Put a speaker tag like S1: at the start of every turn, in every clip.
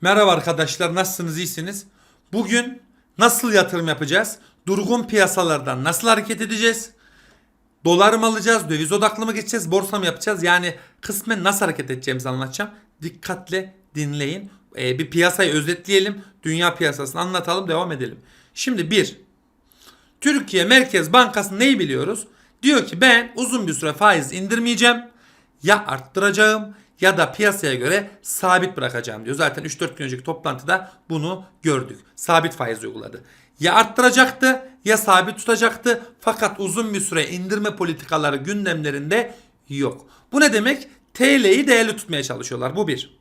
S1: Merhaba arkadaşlar nasılsınız iyisiniz? Bugün nasıl yatırım yapacağız? Durgun piyasalardan nasıl hareket edeceğiz? Dolar mı alacağız? Döviz odaklı mı geçeceğiz? Borsa mı yapacağız? Yani kısmen nasıl hareket edeceğimizi anlatacağım. Dikkatle dinleyin. Ee, bir piyasayı özetleyelim. Dünya piyasasını anlatalım devam edelim. Şimdi bir. Türkiye Merkez Bankası neyi biliyoruz? Diyor ki ben uzun bir süre faiz indirmeyeceğim. Ya arttıracağım ya da piyasaya göre sabit bırakacağım diyor. Zaten 3-4 gün önceki toplantıda bunu gördük. Sabit faiz uyguladı. Ya arttıracaktı ya sabit tutacaktı. Fakat uzun bir süre indirme politikaları gündemlerinde yok. Bu ne demek? TL'yi değerli tutmaya çalışıyorlar. Bu bir.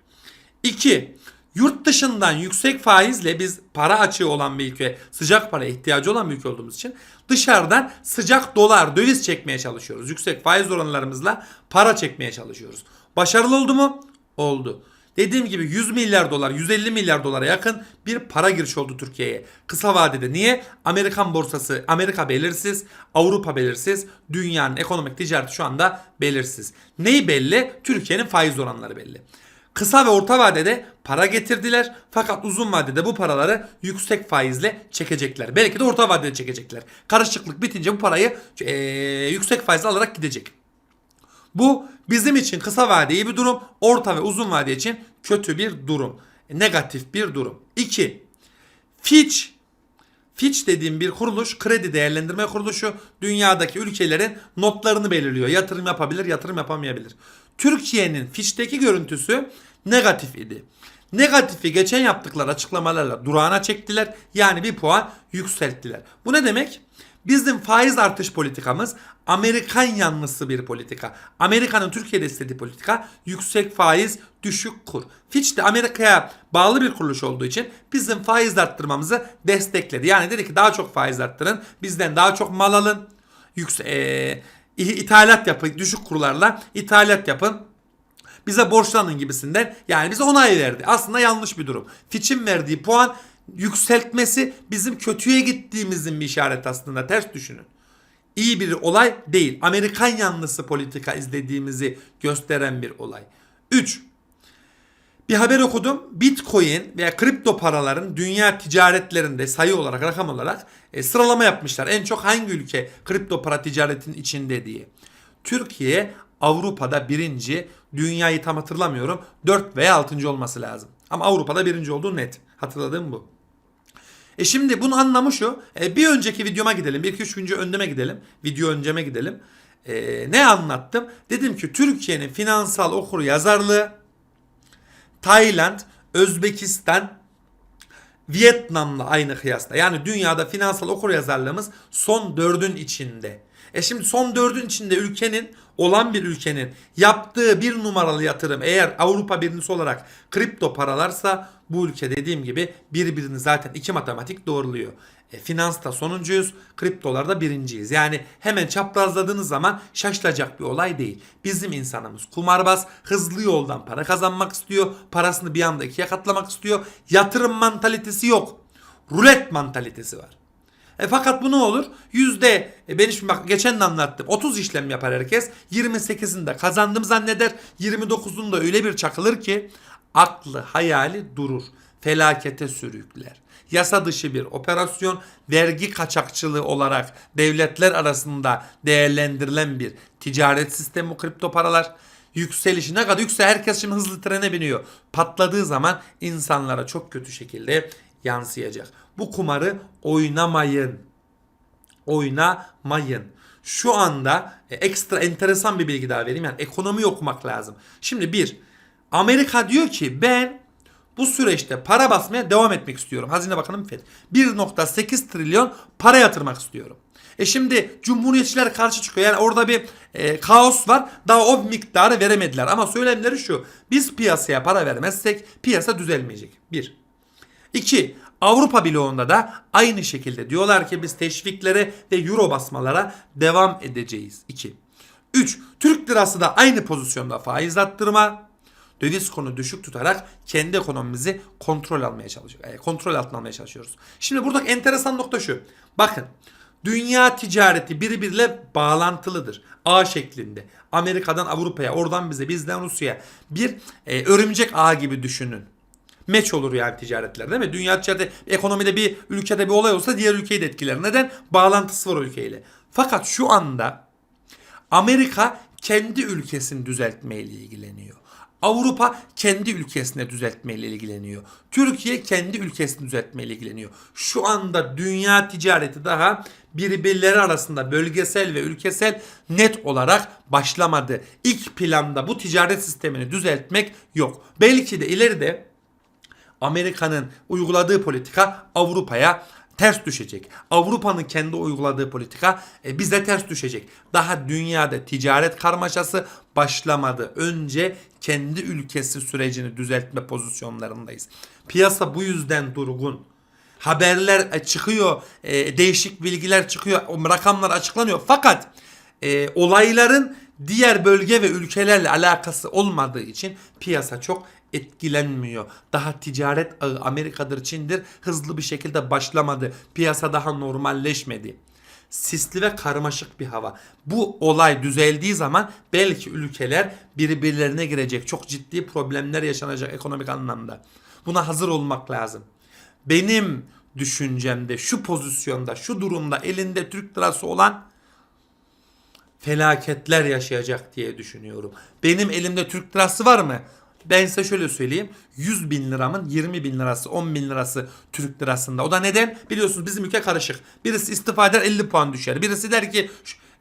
S1: İki, yurt dışından yüksek faizle biz para açığı olan bir ülke, sıcak para ihtiyacı olan bir ülke olduğumuz için dışarıdan sıcak dolar, döviz çekmeye çalışıyoruz. Yüksek faiz oranlarımızla para çekmeye çalışıyoruz. Başarılı oldu mu? Oldu. Dediğim gibi 100 milyar dolar, 150 milyar dolara yakın bir para giriş oldu Türkiye'ye. Kısa vadede. Niye? Amerikan borsası, Amerika belirsiz, Avrupa belirsiz, dünyanın ekonomik ticareti şu anda belirsiz. Neyi belli? Türkiye'nin faiz oranları belli. Kısa ve orta vadede para getirdiler fakat uzun vadede bu paraları yüksek faizle çekecekler. Belki de orta vadede çekecekler. Karışıklık bitince bu parayı eee, yüksek faizle alarak gidecek. Bu bizim için kısa vade iyi bir durum, orta ve uzun vade için kötü bir durum. Negatif bir durum. 2. Fitch Fitch dediğim bir kuruluş, kredi değerlendirme kuruluşu dünyadaki ülkelerin notlarını belirliyor. Yatırım yapabilir, yatırım yapamayabilir. Türkiye'nin Fitch'teki görüntüsü negatif idi. Negatifi geçen yaptıkları açıklamalarla durağına çektiler. Yani bir puan yükselttiler. Bu ne demek? Bizim faiz artış politikamız Amerikan yanlısı bir politika. Amerika'nın Türkiye'de istediği politika yüksek faiz, düşük kur. Fitch de Amerika'ya bağlı bir kuruluş olduğu için bizim faiz arttırmamızı destekledi. Yani dedi ki daha çok faiz arttırın, bizden daha çok mal alın, yüksek, e, ithalat yapın, düşük kurlarla ithalat yapın. Bize borçlanın gibisinden yani bize onay verdi. Aslında yanlış bir durum. Fitch'in verdiği puan yükseltmesi bizim kötüye gittiğimizin bir işareti aslında. Ters düşünün. İyi bir olay değil. Amerikan yanlısı politika izlediğimizi gösteren bir olay. 3. Bir haber okudum. Bitcoin veya kripto paraların dünya ticaretlerinde sayı olarak, rakam olarak e, sıralama yapmışlar. En çok hangi ülke kripto para ticaretinin içinde diye. Türkiye Avrupa'da birinci, dünyayı tam hatırlamıyorum. 4 veya 6. olması lazım. Ama Avrupa'da birinci olduğu net. Hatırladığım bu. E şimdi bunun anlamı şu. E, bir önceki videoma gidelim. Bir iki üç günce öndeme gidelim. Video önceme gidelim. E, ne anlattım? Dedim ki Türkiye'nin finansal okur yazarlığı Tayland, Özbekistan, Vietnam'la aynı kıyasla. Yani dünyada finansal okur yazarlığımız son dördün içinde. E şimdi son dördün içinde ülkenin olan bir ülkenin yaptığı bir numaralı yatırım eğer Avrupa birincisi olarak kripto paralarsa bu ülke dediğim gibi birbirini zaten iki matematik doğruluyor. E, finansta sonuncuyuz, kriptolarda birinciyiz. Yani hemen çaprazladığınız zaman şaşılacak bir olay değil. Bizim insanımız kumarbaz, hızlı yoldan para kazanmak istiyor, parasını bir anda ikiye katlamak istiyor. Yatırım mantalitesi yok. Rulet mantalitesi var. E fakat bu ne olur? Yüzde e ben şimdi bak geçen de anlattım. 30 işlem yapar herkes. 28'inde kazandım zanneder. 29'unda öyle bir çakılır ki aklı hayali durur. Felakete sürükler. Yasa dışı bir operasyon vergi kaçakçılığı olarak devletler arasında değerlendirilen bir ticaret sistemi kripto paralar. Yükselişi ne kadar yüksel herkes şimdi hızlı trene biniyor. Patladığı zaman insanlara çok kötü şekilde yansıyacak. Bu kumarı oynamayın. Oynamayın. Şu anda e, ekstra enteresan bir bilgi daha vereyim. Yani ekonomi okumak lazım. Şimdi bir, Amerika diyor ki ben bu süreçte para basmaya devam etmek istiyorum. Hazine Bakanı FED. 1.8 trilyon para yatırmak istiyorum. E şimdi Cumhuriyetçiler karşı çıkıyor. Yani orada bir e, kaos var. Daha o miktarı veremediler. Ama söylemleri şu. Biz piyasaya para vermezsek piyasa düzelmeyecek. Bir. İki. Avrupa bloğunda da aynı şekilde diyorlar ki biz teşviklere ve euro basmalara devam edeceğiz. 2. 3. Türk lirası da aynı pozisyonda faiz arttırma, döviz konu düşük tutarak kendi ekonomimizi kontrol almaya çalışıyor. e, kontrol altına almaya çalışıyoruz. Şimdi buradaki enteresan nokta şu. Bakın dünya ticareti birbiriyle bağlantılıdır. A şeklinde. Amerika'dan Avrupa'ya, oradan bize, bizden Rusya'ya bir e, örümcek ağ gibi düşünün. Meç olur yani ticaretler değil mi? Dünya ticareti ekonomide bir ülkede bir olay olsa diğer ülkeyi de etkiler. Neden? Bağlantısı var ülkeyle. Fakat şu anda Amerika kendi ülkesini düzeltmeyle ilgileniyor. Avrupa kendi ülkesine düzeltmeyle ilgileniyor. Türkiye kendi ülkesini düzeltmeyle ilgileniyor. Şu anda dünya ticareti daha birbirleri arasında bölgesel ve ülkesel net olarak başlamadı. İlk planda bu ticaret sistemini düzeltmek yok. Belki de ileride Amerika'nın uyguladığı politika Avrupa'ya ters düşecek. Avrupa'nın kendi uyguladığı politika e, bize ters düşecek. Daha dünyada ticaret karmaşası başlamadı. Önce kendi ülkesi sürecini düzeltme pozisyonlarındayız. Piyasa bu yüzden durgun. Haberler e, çıkıyor, e, değişik bilgiler çıkıyor, rakamlar açıklanıyor. Fakat e, olayların diğer bölge ve ülkelerle alakası olmadığı için piyasa çok etkilenmiyor. Daha ticaret ağı Amerika'dır, Çin'dir hızlı bir şekilde başlamadı. Piyasa daha normalleşmedi. Sisli ve karmaşık bir hava. Bu olay düzeldiği zaman belki ülkeler birbirlerine girecek. Çok ciddi problemler yaşanacak ekonomik anlamda. Buna hazır olmak lazım. Benim düşüncemde şu pozisyonda, şu durumda elinde Türk lirası olan felaketler yaşayacak diye düşünüyorum. Benim elimde Türk lirası var mı? Ben size şöyle söyleyeyim. 100 bin liramın 20 bin lirası 10 bin lirası Türk lirasında. O da neden? Biliyorsunuz bizim ülke karışık. Birisi istifa eder 50 puan düşer. Birisi der ki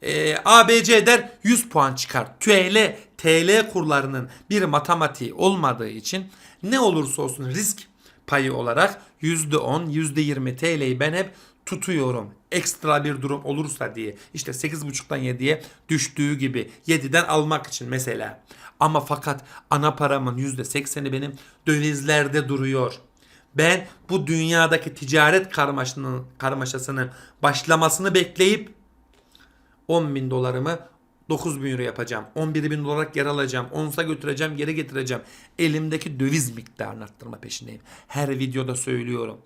S1: e, ABC der 100 puan çıkar. TL, TL kurlarının bir matematiği olmadığı için ne olursa olsun risk payı olarak %10, %20 TL'yi ben hep tutuyorum. Ekstra bir durum olursa diye. İşte 8.5'tan 7'ye düştüğü gibi 7'den almak için mesela. Ama fakat ana paramın %80'i benim dövizlerde duruyor. Ben bu dünyadaki ticaret karmaşasının, karmaşasının başlamasını bekleyip 10 bin dolarımı 9 bin euro yapacağım. 11 bin dolar geri alacağım. Onsa götüreceğim geri getireceğim. Elimdeki döviz miktarını arttırma peşindeyim. Her videoda söylüyorum.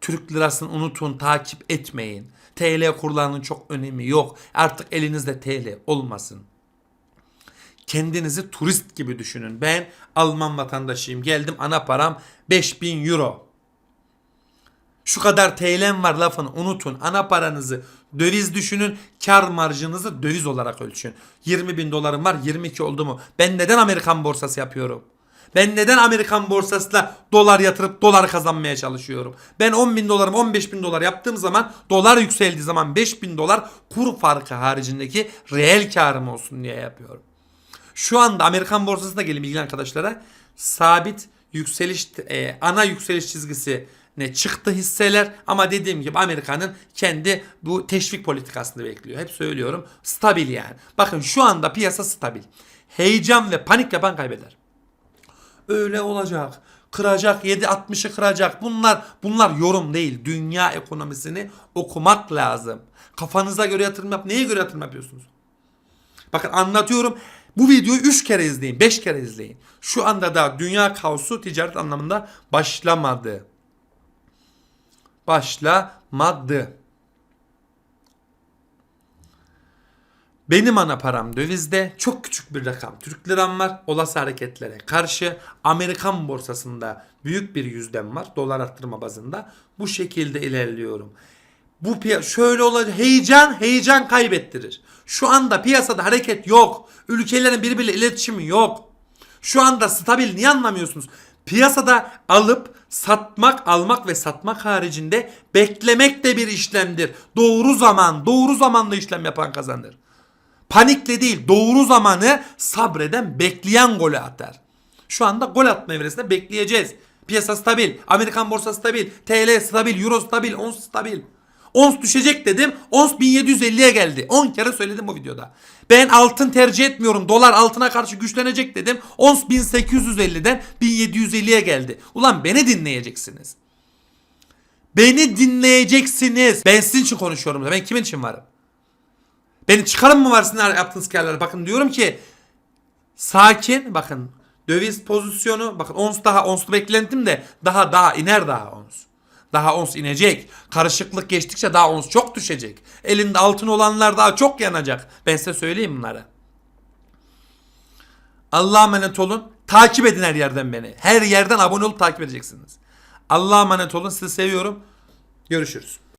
S1: Türk lirasını unutun takip etmeyin. TL kurlarının çok önemi yok. Artık elinizde TL olmasın. Kendinizi turist gibi düşünün. Ben Alman vatandaşıyım. Geldim ana param 5000 euro. Şu kadar TL'm var lafını unutun. Ana paranızı döviz düşünün. Kar marjınızı döviz olarak ölçün. 20 bin dolarım var 22 oldu mu? Ben neden Amerikan borsası yapıyorum? Ben neden Amerikan borsasıyla dolar yatırıp dolar kazanmaya çalışıyorum? Ben 10 bin dolarım 15 bin dolar yaptığım zaman dolar yükseldiği zaman 5 bin dolar kur farkı haricindeki reel karım olsun diye yapıyorum. Şu anda Amerikan borsasına gelin bilgili arkadaşlara sabit yükseliş e, ana yükseliş çizgisi ne çıktı hisseler ama dediğim gibi Amerika'nın kendi bu teşvik politikasını bekliyor. Hep söylüyorum stabil yani. Bakın şu anda piyasa stabil. Heyecan ve panik yapan kaybeder. Öyle olacak. Kıracak 7.60'ı kıracak. Bunlar bunlar yorum değil. Dünya ekonomisini okumak lazım. Kafanıza göre yatırım yap. Neye göre yatırım yapıyorsunuz? Bakın anlatıyorum. Bu videoyu 3 kere izleyin, 5 kere izleyin. Şu anda da dünya kaosu ticaret anlamında başlamadı. Başlamadı. Benim ana param dövizde çok küçük bir rakam Türk liram var. Olası hareketlere karşı Amerikan borsasında büyük bir yüzdem var dolar arttırma bazında. Bu şekilde ilerliyorum. Bu piya- şöyle olacak. Heyecan heyecan kaybettirir. Şu anda piyasada hareket yok. Ülkelerin birbiriyle iletişimi yok. Şu anda stabil niye anlamıyorsunuz? Piyasada alıp satmak, almak ve satmak haricinde beklemek de bir işlemdir. Doğru zaman, doğru zamanla işlem yapan kazanır. Panikle değil, doğru zamanı sabreden, bekleyen golü atar. Şu anda gol atma evresinde bekleyeceğiz. Piyasa stabil, Amerikan borsası stabil, TL stabil, Euro stabil, ons stabil. Ons düşecek dedim. Ons 1750'ye geldi. 10 kere söyledim bu videoda. Ben altın tercih etmiyorum. Dolar altına karşı güçlenecek dedim. Ons 1850'den 1750'ye geldi. Ulan beni dinleyeceksiniz. Beni dinleyeceksiniz. Ben sizin için konuşuyorum. Ben kimin için varım? Benim çıkarım mı sizin yaptığınız kararlara? Bakın diyorum ki sakin bakın döviz pozisyonu bakın ons daha onslu beklentim de daha daha iner daha ons. Daha ons inecek. Karışıklık geçtikçe daha ons çok düşecek. Elinde altın olanlar daha çok yanacak. Ben size söyleyeyim bunları. Allah'a emanet olun. Takip edin her yerden beni. Her yerden abone olup takip edeceksiniz. Allah'a emanet olun. Sizi seviyorum. Görüşürüz.